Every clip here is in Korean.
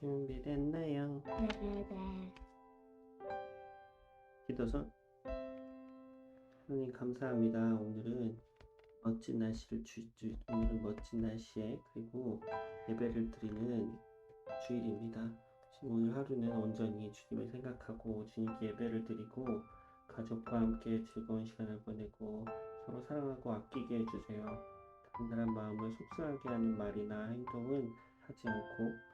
준비됐나요? 네네네. 기도선 하나님 감사합니다. 오늘은 멋진 날씨를 주, 주 오늘은 멋진 날씨에 그리고 예배를 드리는 주일입니다. 지금 오늘 하루는 온전히 주님을 생각하고 주님께 예배를 드리고 가족과 함께 즐거운 시간을 보내고 서로 사랑하고 아끼게 해주세요. 사람 마음을 속상하게 하는 말이나 행동은 하지 않고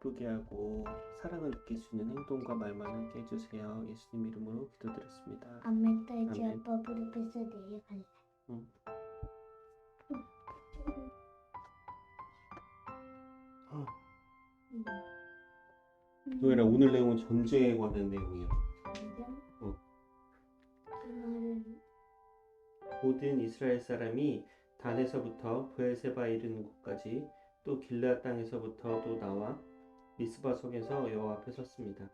기쁘게 하고 사랑을 느낄 수 있는 행동과 말만 하게 해주세요. 예수님 이름으로 기도드렸습니다. 아멘 떨지 아멘. 아빠 부르면서 내려갈래. 응. 어, 음. 노예라 오늘 내용은 전쟁에 관한 내용이야. 모든 이스라엘 사람이 단에서부터 브엘세바에 이르는 곳까지 또 길라 땅에서부터 또 나와 미스바 속에서 여호와 앞에 섰습니다.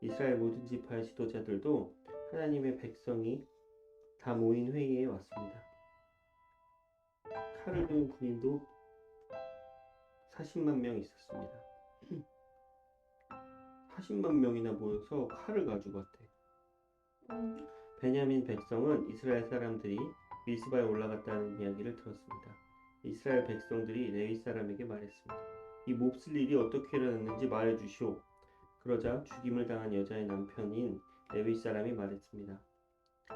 이스라엘 모든 지파의 지도자들도 하나님의 백성이 다 모인 회의에 왔습니다. 칼을 든 군인도 40만 명 있었습니다. 40만 명이나 모여서 칼을 가지고 왔대. 음, 베냐민 백성은 이스라엘 사람들이 미스바에 올라갔다는 이야기를 들었습니다. 이스라엘 백성들이 레위 사람에게 말했습니다. 이 몹쓸 일이 어떻게 일어났는지 말해 주시오. 그러자 죽임을 당한 여자의 남편인 레위 사람이 말했습니다.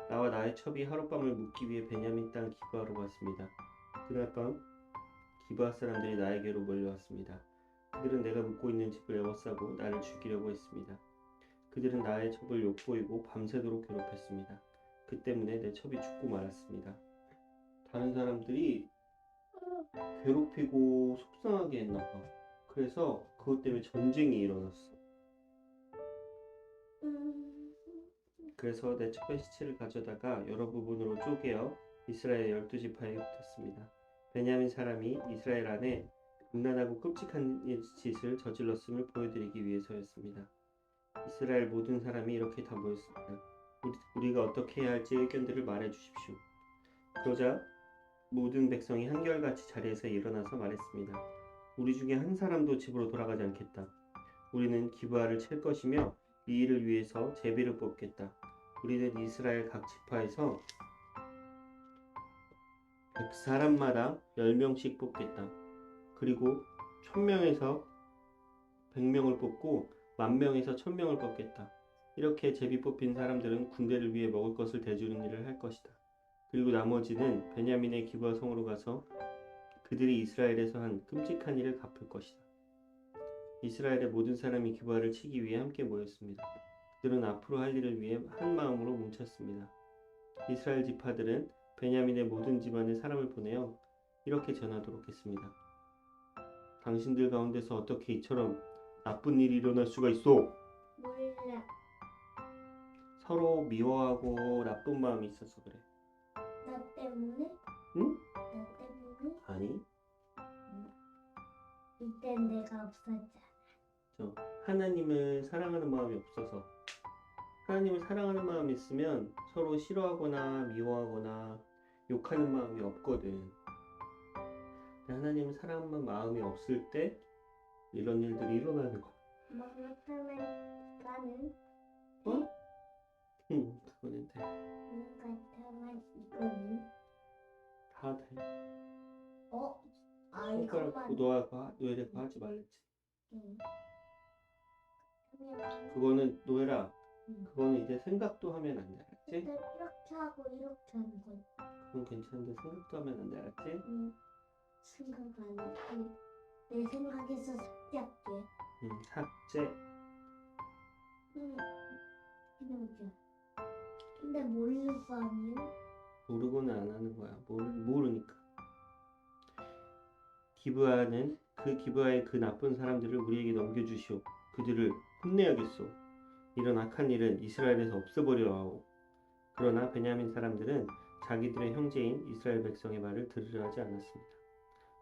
나와 나의 첩이 하룻밤을 묵기 위해 베냐민 땅 기브아로 갔습니다. 그날 밤 기브아 사람들이 나에게로 몰려왔습니다. 그들은 내가 묵고 있는 집을 에워싸고 나를 죽이려고 했습니다. 그들은 나의 첩을 욕보이고 밤새도록 괴롭혔습니다. 그 때문에 내 첩이 죽고 말았습니다. 다른 사람들이 괴롭히고 속상하게 했나 봐. 그래서 그것 때문에 전쟁이 일어났어. 음, 그래서 내 첩의 시체를 가져다가 여러 부분으로 쪼개어 이스라엘 열두 지파에 흩었습니다. 베냐민 사람이 이스라엘 안에 음란하고 끔찍한 짓을 저질렀음을 보여드리기 위해서였습니다. 이스라엘 모든 사람이 이렇게 다 모였습니다. 우리, 가 어떻게 해야 할지 의견들을 말해 주십시오. 그러자 모든 백성이 한결같이 자리에서 일어나서 말했습니다. 우리 중에 한 사람도 집으로 돌아가지 않겠다. 우리는 기브아를 칠 것이며 이 일을 위해서 제비를 뽑겠다. 우리는 이스라엘 각 지파에서 100사람마다 10명씩 뽑겠다. 그리고 1000명에서 100명을 뽑고 만 명에서 1000명을 뽑겠다. 이렇게 제비 뽑힌 사람들은 군대를 위해 먹을 것을 대주는 일을 할 것이다. 그리고 나머지는 베냐민의 기브아 성으로 가서 그들이 이스라엘에서 한 끔찍한 일을 갚을 것이다. 이스라엘의 모든 사람이 기브아를 치기 위해 함께 모였습니다. 그들은 앞으로 할 일을 위해 한 마음으로 뭉쳤습니다. 이스라엘 지파들은 베냐민의 모든 집안에 사람을 보내어 이렇게 전하도록 했습니다. 당신들 가운데서 어떻게 이처럼 나쁜 일이 일어날 수가 있어? 몰라. 서로 미워하고 나쁜 마음이 있어서 그래. 나 때문에? 응? 나 때문에? 아니, 이땐 내가 없었잖아. 저 하나님을 사랑하는 마음이 없어서 하나님을 사랑하는 마음이 있으면 서로 싫어하거나 미워하거나 욕하는 마음이 없거든. 하나님을 사랑하는 마음이 없을 때 이런 일들이 일어나는 거야. 뭐 그렇다면 나는 어? 응, 그거는 돼. 음, 그렇다면 이거는 다 돼. 어? 아 손가락 이것만 노아가 노예가 하지 말랬지. 응. 그러면 그거는 노예라. 응. 그거는 이제 생각도 하면 안 돼, 알았지? 이렇게 하고 이렇게 하는 건 그건 괜찮은데 생각도 하면 안 돼, 알았지? 음, 생각 안 하고 내 생각에서 삭제할게. 응, 삭제. 응. 해보자. 근데 모르고 하면 모르고는 안 하는 거야. 모르, 모르니까. 기브아는 그 기브아의 그 나쁜 사람들을 우리에게 넘겨주시오. 그들을 혼내야겠소. 이런 악한 일은 이스라엘에서 없애버려 하오. 그러나 베냐민 사람들은 자기들의 형제인 이스라엘 백성의 말을 들으려 하지 않았습니다.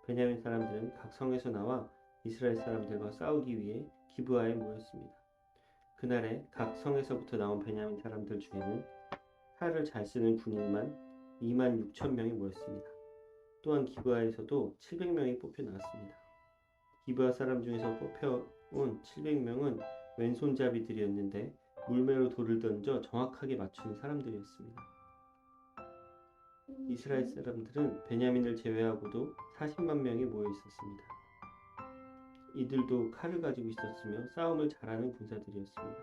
베냐민 사람들은 각 성에서 나와 이스라엘 사람들과 싸우기 위해 기브아에 모였습니다. 그날에 각 성에서부터 나온 베냐민 사람들 중에는 칼을 잘 쓰는 군인만 2만 6천 명이 모였습니다. 또한 기브아에서도 700명이 뽑혀 나왔습니다. 기브아 사람 중에서 뽑혀 온 700명은 왼손잡이들이었는데 물매로 돌을 던져 정확하게 맞추는 사람들이었습니다. 음, 이스라엘 사람들은 베냐민을 제외하고도 40만 명이 모여 있었습니다. 이들도 칼을 가지고 있었으며 싸움을 잘하는 군사들이었습니다.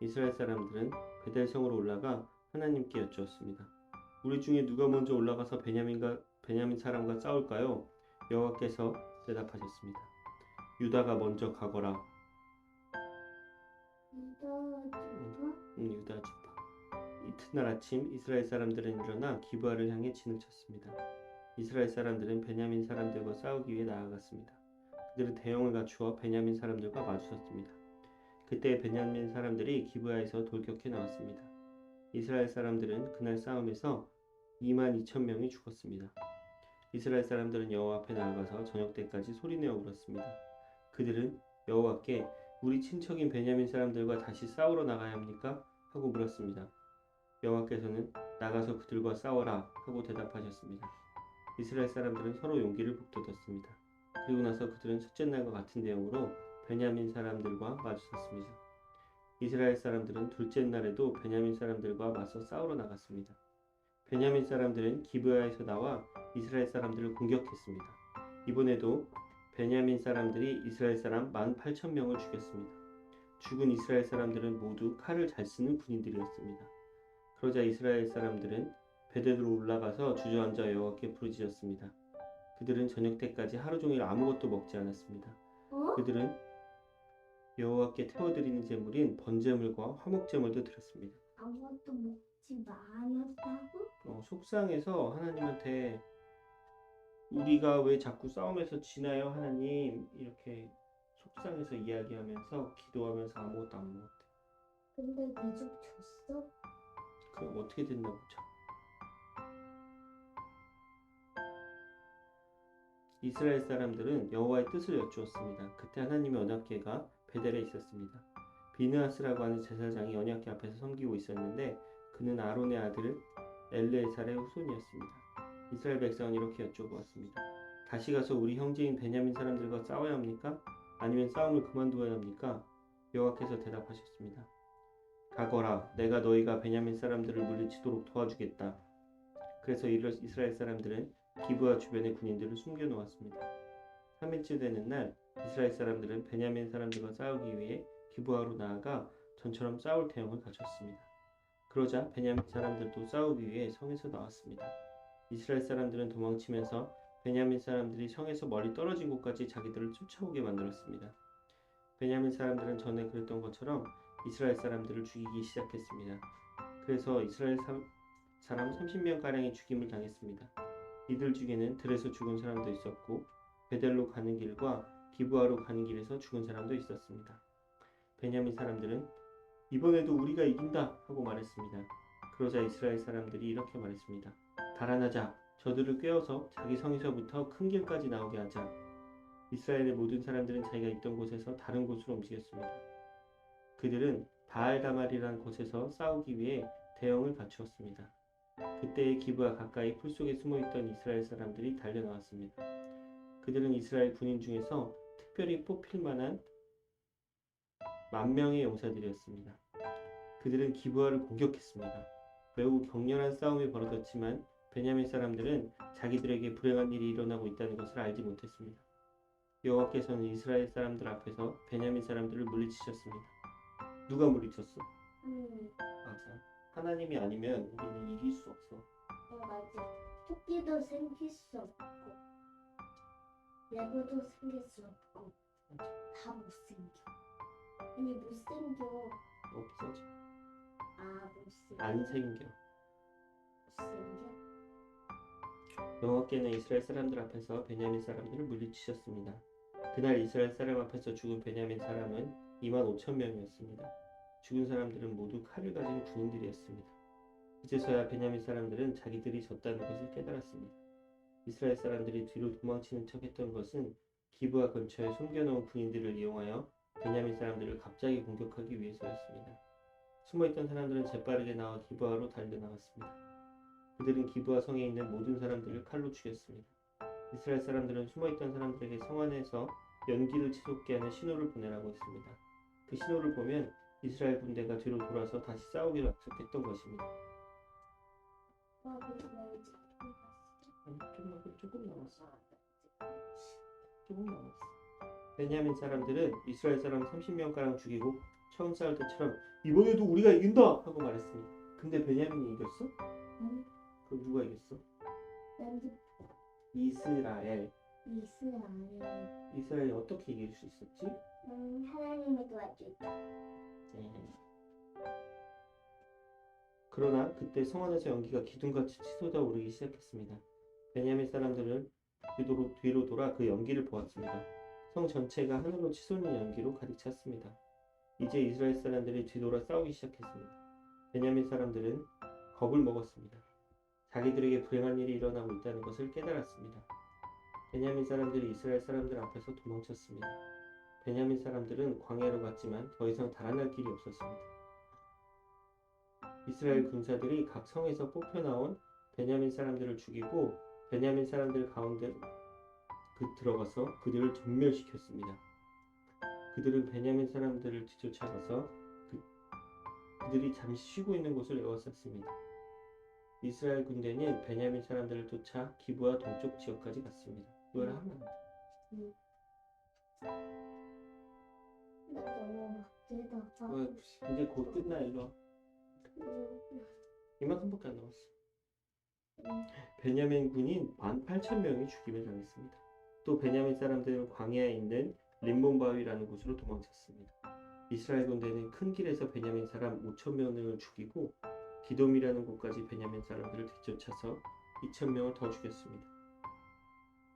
이스라엘 사람들은 베델성으로 올라가 하나님께 여쭈었습니다. 우리 중에 누가 먼저 올라가서 베냐민과 베냐민 사람과 싸울까요? 여호와께서 대답하셨습니다. 유다가 먼저 가거라. 유다 지파. 이튿날 아침 이스라엘 사람들은 일어나 기브아를 향해 진을 쳤습니다. 이스라엘 사람들은 베냐민 사람들과 싸우기 위해 나아갔습니다. 그들은 대형을 갖추어 베냐민 사람들과 마주쳤습니다. 그때 베냐민 사람들이 기브아에서 돌격해 나왔습니다. 이스라엘 사람들은 그날 싸움에서 2만 2천 명이 죽었습니다. 이스라엘 사람들은 여호와 앞에 나아가서 저녁 때까지 소리내어 울었습니다. 그들은 여호와께 우리 친척인 베냐민 사람들과 다시 싸우러 나가야 합니까? 하고 물었습니다. 여호와께서는 나가서 그들과 싸워라 하고 대답하셨습니다. 이스라엘 사람들은 서로 용기를 북돋았습니다. 그리고 나서 그들은 첫째 날과 같은 내용으로 베냐민 사람들과 마주쳤습니다. 이스라엘 사람들은 둘째 날에도 베냐민 사람들과 맞서 싸우러 나갔습니다. 베냐민 사람들은 기브아에서 나와 이스라엘 사람들을 공격했습니다. 이번에도 베냐민 사람들이 이스라엘 사람 18,000명을 죽였습니다. 죽은 이스라엘 사람들은 모두 칼을 잘 쓰는 군인들이었습니다. 그러자 이스라엘 사람들은 베델로 올라가서 주저앉아 여호와께 부르짖었습니다. 그들은 저녁 때까지 하루 종일 아무것도 먹지 않았습니다. 어? 그들은 여호와께 태워드리는 제물인 번제물과 화목제물도 드렸습니다. 아무것도 먹 지 않았다고? 어, 속상해서 하나님한테 우리가 왜 자꾸 싸움에서 지나요 하나님 이렇게 속상해서 이야기하면서 기도하면서 아무것도 안 먹었대. 근데 계속 줬어? 그럼 어떻게 됐나 보자. 이스라엘 사람들은 여호와의 뜻을 여쭈었습니다. 그때 하나님의 언약궤가 베델에 있었습니다. 비느하스라고 하는 제사장이 언약궤 앞에서 섬기고 있었는데 그는 아론의 아들 엘르에살의 후손이었습니다. 이스라엘 백성은 이렇게 여쭤보았습니다. 다시 가서 우리 형제인 베냐민 사람들과 싸워야 합니까? 아니면 싸움을 그만두어야 합니까? 여호와께서 대답하셨습니다. 가거라 내가 너희가 베냐민 사람들을 물리치도록 도와주겠다. 그래서 이스라엘 사람들은 기브아 주변의 군인들을 숨겨 놓았습니다. 3일째 되는 날 이스라엘 사람들은 베냐민 사람들과 싸우기 위해 기브아로 나아가 전처럼 싸울 대형을 갖췄습니다. 그러자 베냐민 사람들도 싸우기 위해 성에서 나왔습니다. 이스라엘 사람들은 도망치면서 베냐민 사람들이 성에서 멀리 떨어진 곳까지 자기들을 쫓아오게 만들었습니다. 베냐민 사람들은 전에 그랬던 것처럼 이스라엘 사람들을 죽이기 시작했습니다. 그래서 이스라엘 사, 사람 30명 가량이 죽임을 당했습니다. 이들 중에는 들에서 죽은 사람도 있었고 베델로 가는 길과 기브아로 가는 길에서 죽은 사람도 있었습니다. 베냐민 사람들은 이번에도 우리가 이긴다 하고 말했습니다. 그러자 이스라엘 사람들이 이렇게 말했습니다. 달아나자 저들을 꿰어서 자기 성에서부터 큰 길까지 나오게 하자. 이스라엘의 모든 사람들은 자기가 있던 곳에서 다른 곳으로 움직였습니다. 그들은 바알다말이라는 곳에서 싸우기 위해 대형을 갖추었습니다. 그때의 기브와 가까이 풀 속에 숨어 있던 이스라엘 사람들이 달려 나왔습니다. 그들은 이스라엘 군인 중에서 특별히 뽑힐 만한 만 명의 용사들이었습니다. 그들은 기브아를 공격했습니다. 매우 격렬한 싸움이 벌어졌지만 베냐민 사람들은 자기들에게 불행한 일이 일어나고 있다는 것을 알지 못했습니다. 여호와께서는 이스라엘 사람들 앞에서 베냐민 사람들을 물리치셨습니다. 누가 물리쳤어? 음, 맞아. 하나님이 아니면 우리는 이길 수 없어. 어, 맞아. 토끼도 생길 수 없고, 레고도 생길 수 없고, 다 못생겨. 아니, 못생겨. 없어져. 아, 못생겨. 안 생겨. 못생겨? 여호와께는 이스라엘 사람들 앞에서 베냐민 사람들을 물리치셨습니다. 그날 이스라엘 사람 앞에서 죽은 베냐민 사람은 2만 5천 명이었습니다. 죽은 사람들은 모두 칼을 가진 군인들이었습니다. 이제서야 베냐민 사람들은 자기들이 졌다는 것을 깨달았습니다. 이스라엘 사람들이 뒤로 도망치는 척했던 것은 기브아 근처에 숨겨놓은 군인들을 이용하여 베냐민 사람들을 갑자기 공격하기 위해서였습니다. 숨어있던 사람들은 재빠르게 나와 기브아로 달려나갔습니다. 그들은 기브아 성에 있는 모든 사람들을 칼로 죽였습니다. 이스라엘 사람들은 숨어있던 사람들에게 성 안에서 연기를 치솟게 하는 신호를 보내라고 했습니다. 그 신호를 보면 이스라엘 군대가 뒤로 돌아서 다시 싸우기로 약속했던 것입니다. 아니, 조금 남았어. 조금 남았어. 베냐민 사람들은 이스라엘 사람 30명가량 죽이고 처음 싸울 때처럼 이번에도 우리가 이긴다 하고 말했습니다. 근데 베냐민이 이겼어? 응? 그럼 누가 이겼어? 연기 이스라엘. 이스라엘 이스라엘이 어떻게 이길 수 있었지? 음, 하나님의 도와주기 네. 그러나 그때 성 안에서 연기가 기둥같이 치솟아 오르기 시작했습니다. 베냐민 사람들은 뒤로, 뒤로 돌아 그 연기를 보았습니다. 성 전체가 하늘로 치솟는 연기로 가득 찼습니다. 이제 이스라엘 사람들이 뒤돌아 싸우기 시작했습니다. 베냐민 사람들은 겁을 먹었습니다. 자기들에게 불행한 일이 일어나고 있다는 것을 깨달았습니다. 베냐민 사람들이 이스라엘 사람들 앞에서 도망쳤습니다. 베냐민 사람들은 광야로 갔지만 더 이상 달아날 길이 없었습니다. 이스라엘 군사들이 각 성에서 뽑혀나온 베냐민 사람들을 죽이고 베냐민 사람들 가운데 그 들어가서 그들을 전멸시켰습니다. 그들은 베냐민 사람들을 뒤쫓아가서 그, 그들이 잠시 쉬고 있는 곳을 에워쌌습니다. 이스라엘 군대는 베냐민 사람들을 쫓아 기부와 동쪽 지역까지 갔습니다. 이걸 하면 안 돼. 나 너무 막대다 왜, 이제 곧 끝나 이거. 이만큼밖에 안 남았어. 음. 베냐민 군인 18,000명이 죽임을 당했습니다. 또 베냐민 사람들은 광야에 있는 림몬 바위라는 곳으로 도망쳤습니다. 이스라엘 군대는 큰 길에서 베냐민 사람 5,000명을 죽이고 기돔이라는 곳까지 베냐민 사람들을 뒤쫓아서 2,000명을 더 죽였습니다.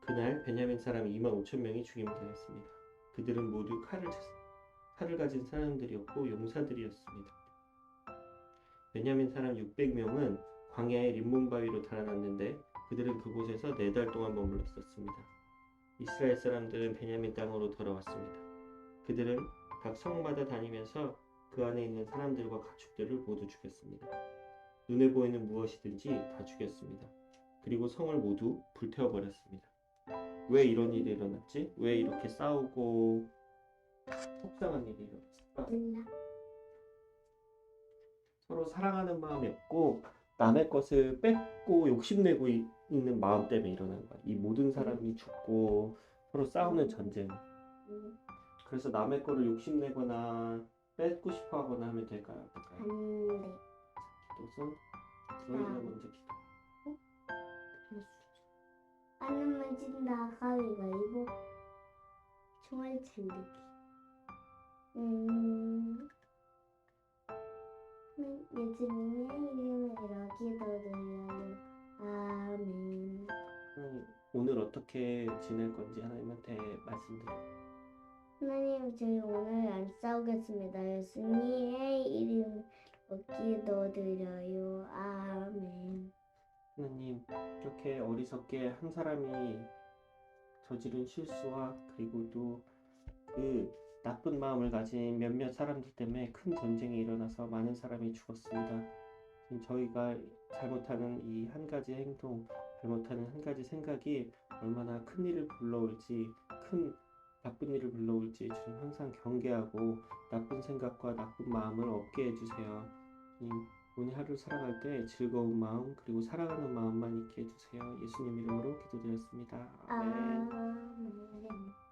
그날 베냐민 사람 25,000명이 죽임을 당했습니다. 그들은 모두 칼을 쳤, 칼을 가진 사람들이었고 용사들이었습니다. 베냐민 사람 600명은 광야의 림몬 바위로 달아났는데 그들은 그곳에서 네 달 동안 머물렀었습니다. 이스라엘 사람들은 베냐민 땅으로 돌아왔습니다. 그들은 각 성마다 다니면서 그 안에 있는 사람들과 가축들을 모두 죽였습니다. 눈에 보이는 무엇이든지 다 죽였습니다. 그리고 성을 모두 불태워 버렸습니다. 왜 이런 일이 일어났지? 왜 이렇게 싸우고 속상한 일이 일어났을까? 몰라 서로 사랑하는 마음이 없고 남의 것을 뺏고 욕심내고 이- 있는 마음 때문에 일어난 거야. 이 모든 사람이 죽고 서로 싸우는 전쟁. 음, 그래서 남의 거를 욕심내거나 뺏고 싶어 하거나 하면 될까요? 어떨까요? 안돼 기도선 아. 먼저 기도. 안 맞은다 가위바위보 총알 찰리기 음 예수님의 이름으로 기도드려요 아멘 하나님, 오늘 어떻게 지낼 건지 하나님한테 말씀드려. 하나님 저희 오늘 안 싸우겠습니다 예수님의 이름으로 기도드려요 아멘 하나님 이렇게 어리석게 한 사람이 저지른 실수와 그리고 또 그 나쁜 마음을 가진 몇몇 사람들 때문에 큰 전쟁이 일어나서 많은 사람이 죽었습니다. 저희가 잘못하는 이 한 가지 행동, 잘못하는 한 가지 생각이 얼마나 큰 일을 불러올지, 큰 나쁜 일을 불러올지 주님 항상 경계하고 나쁜 생각과 나쁜 마음을 없게 해주세요. 주님 오늘 하루 살아갈 때 즐거운 마음 그리고 사랑하는 마음만 있게 해주세요. 예수님 이름으로 기도드렸습니다. 아멘. 아멘